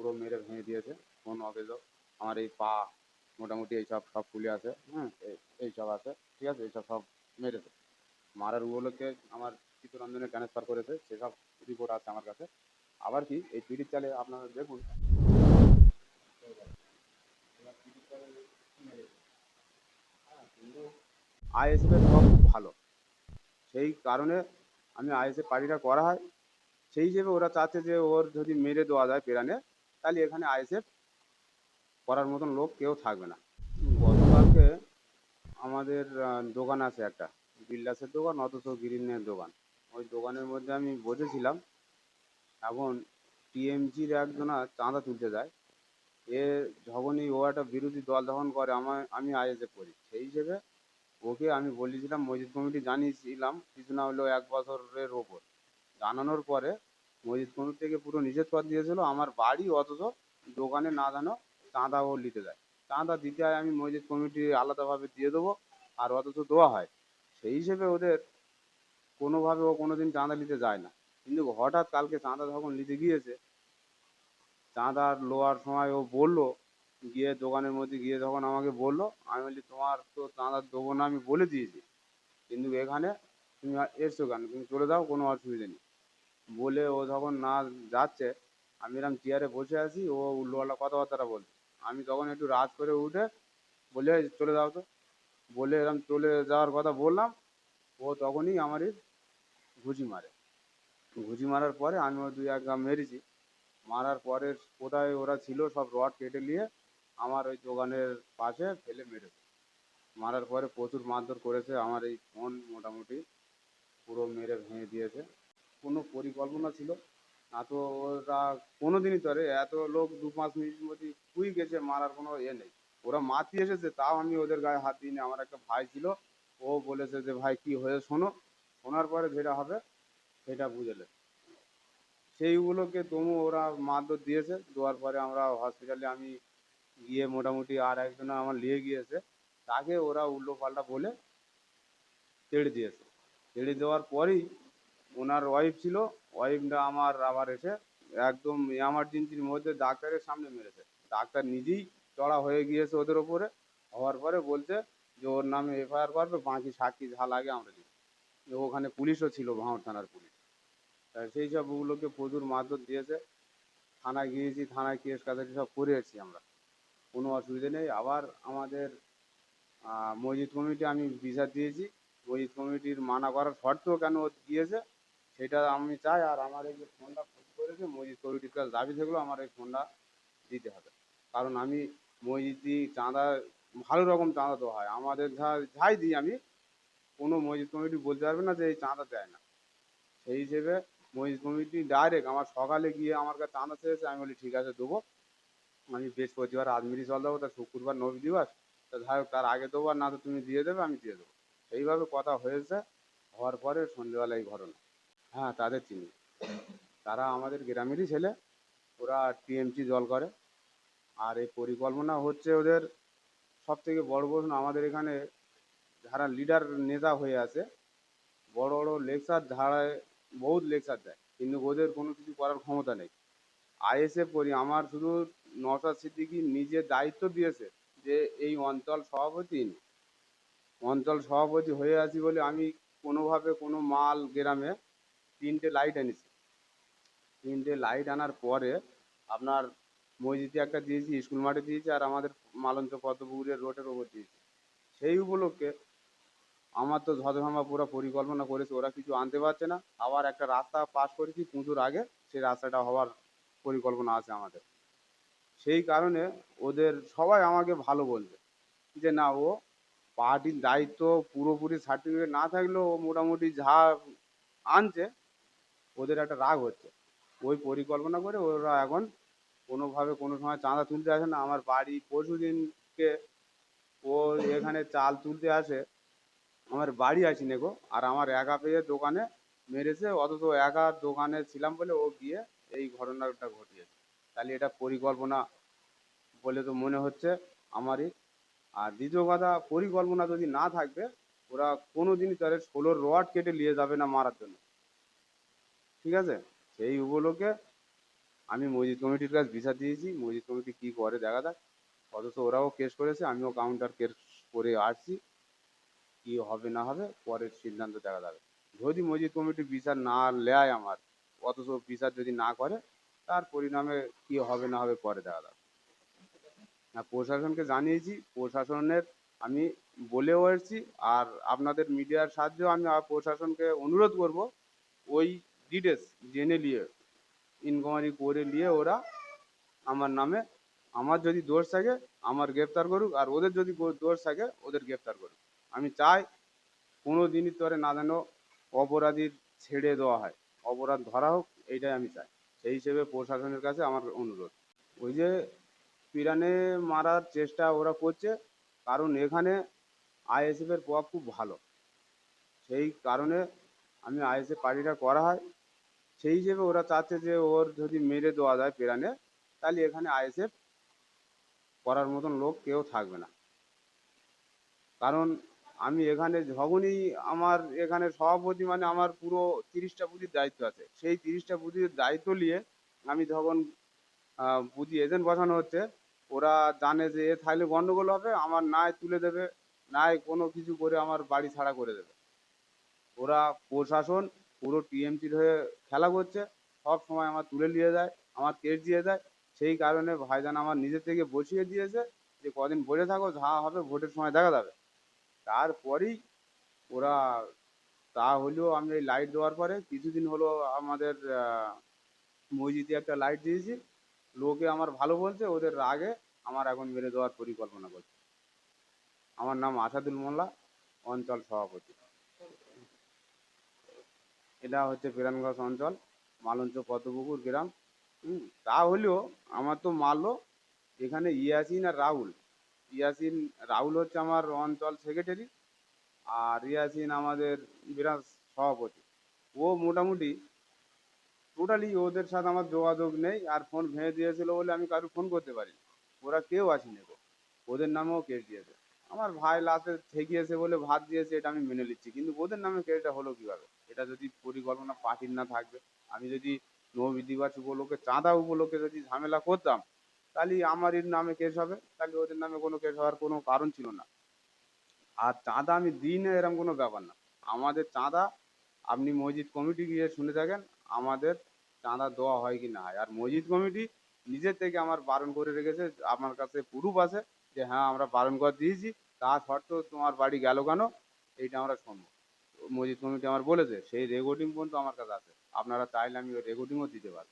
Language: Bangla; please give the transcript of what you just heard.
পুরো মেরে ভেঙে দিয়েছে ফোন অকেজো আমার এই পা মোটামুটি এইসব সব ফুলে আছে হ্যাঁ এই- এইসব আছে, ঠিক আছে, এইসব সব মেরেছে মারার উপলক্ষে আমার চিত্তরঞ্জনে ট্রান্সফার করেছে, সেসব রিপোর্ট আছে আমার কাছে। আবার কি, এই পিডির চালে আপনারা দেখুন। আইএসএফ এর সব ভালো। সেই কারণে আমি আইএসএফ পার্টিটা করা হয়। সেই হিসেবে ওরা চাচ্ছে যে ওর যদি মেরে দেওয়া যায় পেরানে তাহলে এখানে আইএসএফ করার মতন লোক কেউ থাকবে না। গতকালকে আমাদের দোকান আছে একটা, বিল্লাসের দোকান অথচ গ্রিনের দোকান। ওই দোকানের মধ্যে আমি বসেছিলাম, এখন টিএমজির একজনা চাঁদা তুলতে যায়। এ যখনই ও একটা বিরোধী দল যখন করে আমার আমি আইএসএফ করি। সেই হিসেবে ওকে আমি বলেছিলাম, মসজিদ কমিটি জানিয়েছিলাম কিছু না হলেও এক বছরের ওপর। জানানোর পরে মসজিদ কমিটি থেকে পুরো নিষেধ করে দিয়েছিল, আমার বাড়ি অথচ দোকানে না জানো চাঁদা ও নিতে যায়। চাঁদা দিতে হয় আমি মসজিদ কমিটি আলাদাভাবে দিয়ে দেবো, আর অথচ দেওয়া হয়। সেই হিসেবে ওদের কোনোভাবে ও কোনোদিন চাঁদা নিতে যায় না। কিন্তু হঠাৎ কালকে চাঁদা যখন নিতে গিয়েছে চাঁদা লোয়ার সময় ও বলল, গিয়ে দোকানের মধ্যে গিয়ে যখন আমাকে বলল, আমি বলি তোমার তো চাঁদা দেবো না আমি বলে দিয়েছি, কিন্তু এখানে তুমি এসছো কেন? তুমি চলে যাও, কোনো অসুবিধা নেই। বলে ও যখন না যাচ্ছে, আমি এরকম চেয়ারে বসে আছি, ও উল্টোপাল্টা কথাবার্তা বলছে আমি তখন একটু রাত করে উঠে বলে চলে যাও তো। বলে এরকম চলে যাওয়ার কথা বললাম, ও তখনই আমারই ঘুষি মারে। ঘুষি মারার পরে আমি ও দুই এক গাম মেরেছি। মারার পরে কোথায় ওরা ছিল সব রড কেটে নিয়ে আমার ওই দোকানের পাশে ফেলে মেরেছে মারার পরে প্রচুর মারধর করেছে, আমার এই ফোন মোটামুটি পুরো মেরে ভেঙে দিয়েছে। কোনো পরিকল্পনা ছিল। না তো ওরা কোনো দিনই ধরে এত লোক দু পাঁচ মিনিটের মধ্যে কুই গেছে, মারার কোনো এ নেই। ওরা মাতি এসেছে, তাও আমি ওদের গায়ে হাত দিইনি। আমার একটা ভাই ছিল, ও বলেছে যে, ভাই, কি হয়ে শোনো। শোনার পরে যেটা হবে, সেটা বুঝেলে সেইগুলোকে তবু ওরা মারধর দিয়েছে। দেওয়ার পরে আমরা হসপিটালে আমি গিয়ে মোটামুটি আর একজন আমার নিয়ে গিয়েছে। তাকে ওরা উল্টো পাল্টা বলে তেড়ে দিয়েছে। তেড়ে দেওয়ার পরেই ওনার ওয়াইফ ছিল ওয়াইফটা আমার আবার এসে একদম এমার্জেন্সির মধ্যে ডাক্তারের সামনে মেরেছে। ডাক্তার নিজেই চড়া হয়ে গিয়েছে ওদের ওপরে, হওয়ার পরে বলছে যে ওর নামে এফআইআর করবে, বাকি সাক্ষী যা লাগে আমরা যে ওখানে পুলিশও ছিল, ভাঙড় থানার পুলিশ। সেই সবগুলোকে প্রচুর মারধর দিয়েছে। থানায় গিয়েছি, থানায় কেস কাছারি সব করে এসেছি আমরা। কোনো অসুবিধা নেই। আবার আমাদের মসজিদ কমিটি আমি বিচার দিয়েছি। মসজিদ কমিটির মানা করার শর্তেও কেন ও দিয়েছে সেটা আমি চাই আর আমার এই যে ফোনটা ক্ষতি করেছে মসজিদ কমিটির কাছে দাবি থাকল, আমার এই ফোনটা দিতে হবে। কারণ আমি মসজিদি চাঁদা, ভালো রকম চাঁদা দেওয়া হয়। আমাদের যাই দিই আমি, কোনো মসজিদ কমিটি বলতে পারবে না যে এই চাঁদা দেয় না। সেই হিসেবে মসজিদ কমিটি ডাইরেক্ট আমার সকালে গিয়ে আমার কাছে চাঁদা চেয়েছে, আমি বলি, ঠিক আছে, দেবো। আমি বৃহস্পতিবার আজমিরি চল দেবো, তা শুক্রবার নবী দিবস তা যাই হোক, তার আগে দেবো, আর না তো তুমি দিয়ে দেবে, আমি দিয়ে দেবো। এইভাবে কথা হয়েছে, হওয়ার পরে সন্ধ্যেবেলা এই ঘটনা। হ্যাঁ তাদের চিনি। তারা আমাদের গ্রামেরই ছেলে। ওরা টিএমসি জল করে। আর এই পরিকল্পনা হচ্ছে ওদের সব থেকে বড় প্রশ্ন, আমাদের এখানে যারা লিডার নেতা হয়ে আছে, বড় বড় লেকচার ধারায় বহুত লেকচার দেয়, কিন্তু ওদের কোনো কিছু করার ক্ষমতা নেই। আইএসএফ করি, আমার শুধু নওশাদ সিদ্দিকি নিজে দায়িত্ব দিয়েছে যে এই অঞ্চল সভাপতি। অঞ্চল সভাপতি হয়ে আছি বলে আমি কোনোভাবে কোনো মাল গ্রামে তিনটে লাইট এনেছি। তিনটে লাইট আনার পরে আপনার মসজিদে একটা দিয়েছি স্কুল মাঠে দিয়েছি, আর আমাদের মালঞ্চ পদ্মপুকুরের রোডের ওপর দিয়েছি। সেই উপলক্ষে আমার তো ঝদভামা পুরো পরিকল্পনা করেছে, ওরা কিছু আনতে পারছে না। আবার একটা রাস্তা পাস করেছি পুজোর আগে, সেই রাস্তাটা হওয়ার পরিকল্পনা আছে আমাদের। সেই কারণে ওদের সবাই আমাকে ভালো বলবে যে, না, ও পার্টির দায়িত্ব পুরোপুরি সার্টিফিকেট না থাকলেও ও মোটামুটি যা আনছে ওদের একটা রাগ হচ্ছে। ওই পরিকল্পনা করে ওরা এখন কোনোভাবে কোনো সময় চাঁদা তুলতে আসে না। আমার বাড়ি পরশু দিনকে ও এখানে চাল তুলতে আসে। আমার বাড়ি আসি নেগো আর আমার একা পেয়ে দোকানে মেরেছে। অথচ একা দোকানে ছিলাম বলে ও গিয়ে এই ঘটনাটা ঘটিয়েছে। তাহলে এটা পরিকল্পনা বলে তো মনে হচ্ছে আমারই। আর দ্বিতীয় কথা, পরিকল্পনা যদি না থাকবে, ওরা কোনো দিনই তাদের ষোলোর রড কেটে নিয়ে যাবে না মারার জন্য। ঠিক আছে? সেই উপলক্ষে আমি মসজিদ কমিটির কাছে বিচার দিয়েছি। মসজিদ কমিটি কি করে দেখা যাক। অথচ ওরাও কেস করেছে, আমিও কাউন্টার কেস করে আসছি। কি হবে, না হবে, পরের সিদ্ধান্ত দেখা যাবে। যদি মসজিদ কমিটি বিচার না নেয় আমার, অথচ বিচার যদি না করে, তার পরিণামে কী হবে, না হবে, পরে দেখা যাবে। না, প্রশাসনকে জানিয়েছি, প্রশাসনের আমি বলেও এসেছি, আর আপনাদের মিডিয়ার সাহায্যেও আমি প্রশাসনকে অনুরোধ করব, ওই ডিটেলস জেনে নিয়ে ইনকোয়ারি করে নিয়ে ওরা আমার নামে, আমার যদি দোষ থাকে, আমার গ্রেপ্তার করুক আর ওদের যদি দোষ থাকে, ওদের গ্রেপ্তার করুক। আমি চাই কোনো দিনই তোরে না যেন অপরাধীর ছেড়ে দেওয়া হয়। অপরাধ ধরা হোক, এইটাই আমি চাই। সেই হিসেবে প্রশাসনের কাছে আমার অনুরোধ। ওই যে পিরানে মারার চেষ্টা ওরা করছে, কারণ এখানে আইএসএফের প্রভাব খুব ভালো। সেই কারণে আমি আইএসএফ পার্টিটা করা হয়। সেই হিসেবে ওরা চাচ্ছে যে ওর যদি মেরে দেওয়া যায় পিরানে, তাহলে এখানে আইএসএফ করার মতন লোক কেউ থাকবে না। কারণ আমি এখানে যখনই আমার এখানে সভাপতি মানে আমার পুরো তিরিশটা বুথির দায়িত্ব আছে। সেই তিরিশটা বুথির দায়িত্ব নিয়ে আমি যখন বুথি এজেন্ট বসানো হচ্ছে, ওরা জানে যে এ থাকলে গন্ডগোল হবে, আমার নাই তুলে দেবে নাই কোনো কিছু করে আমার বাড়ি ছাড়া করে দেবে। ওরা প্রশাসন পুরো টিএমসির হয়ে খেলা করছে। সব সময় আমার তুলে নিয়ে যায়, আমার কেস দিয়ে দেয়। সেই কারণে ভাইজান আমার নিজে থেকে বসিয়ে দিয়েছে যে, কদিন বসে থাকো, যা হবে ভোটের সময় দেখা যাবে। তারপরেই ওরা তা হলেও আমি এই লাইট দেওয়ার পরে কিছুদিন হলো আমাদের মসজিদে একটা লাইট দিয়েছি। লোকে আমার ভালো বলছে, ওদের রাগে আমার এখন মেরে দেওয়ার পরিকল্পনা করছে। আমার নাম আসাদুল মোল্লা, অঞ্চল সভাপতি। এটা হচ্ছে বিরানগঞ্জ অঞ্চল, মালঞ্চ পদ্মপুকুর গ্রাম। হুম তা হলেও আমার তো মারলো এখানে ইয়াসিন আর রাহুল। ইয়াসিন, রাহুল হচ্ছে আমার অঞ্চল সেক্রেটারি আর ইয়াসিন আমাদের বিরাজ সভাপতি। ও মোটামুটি টোটালি ওদের সাথে আমার যোগাযোগ নেই আর ফোন ভেঙে দিয়েছিল বলে আমি কারও ফোন করতে পারি ওরা কেউ আসেনি গো। ওদের নামেও কেস দিয়েছে। আমার ভাই লাস্টে ঠেকিয়েছে বলে ভাত দিয়েছে, এটা আমি মেনে নিচ্ছি। কিন্তু ওদের নামে কেসটা হলো কীভাবে? এটা যদি পরিকল্পনা পার্টির না থাকবে, আমি যদি নবী দিবস উপলক্ষে, চাঁদা উপলক্ষে যদি ঝামেলা করতাম, তাহলে আমার এর নামে কেস হবে, তাহলে ওদের নামে কোনো কেস হওয়ার কোনো কারণ ছিল না। আর চাঁদা আমি দিই না এরকম কোনো ব্যাপার না। আমাদের চাঁদা, আপনি মসজিদ কমিটি গিয়ে শুনে থাকেন, আমাদের চাঁদা দেওয়া হয় কি না হয়। আর মসজিদ কমিটি নিজের থেকে আমার বারণ করে রেখেছে, আমার কাছে প্রুফ আছে যে হ্যাঁ আমরা বারণ করে দিয়েছি, তা সত্ত্বেও তোমার বাড়ি গেল কেন, এইটা আমরা শুনব। মসজিদ কমিটি আমার বলেছে, সেই রেকর্ডিং পর্যন্ত আমার কাছে আছে। আপনারা চাইলে আমি ওই রেকর্ডিংও দিতে পারি।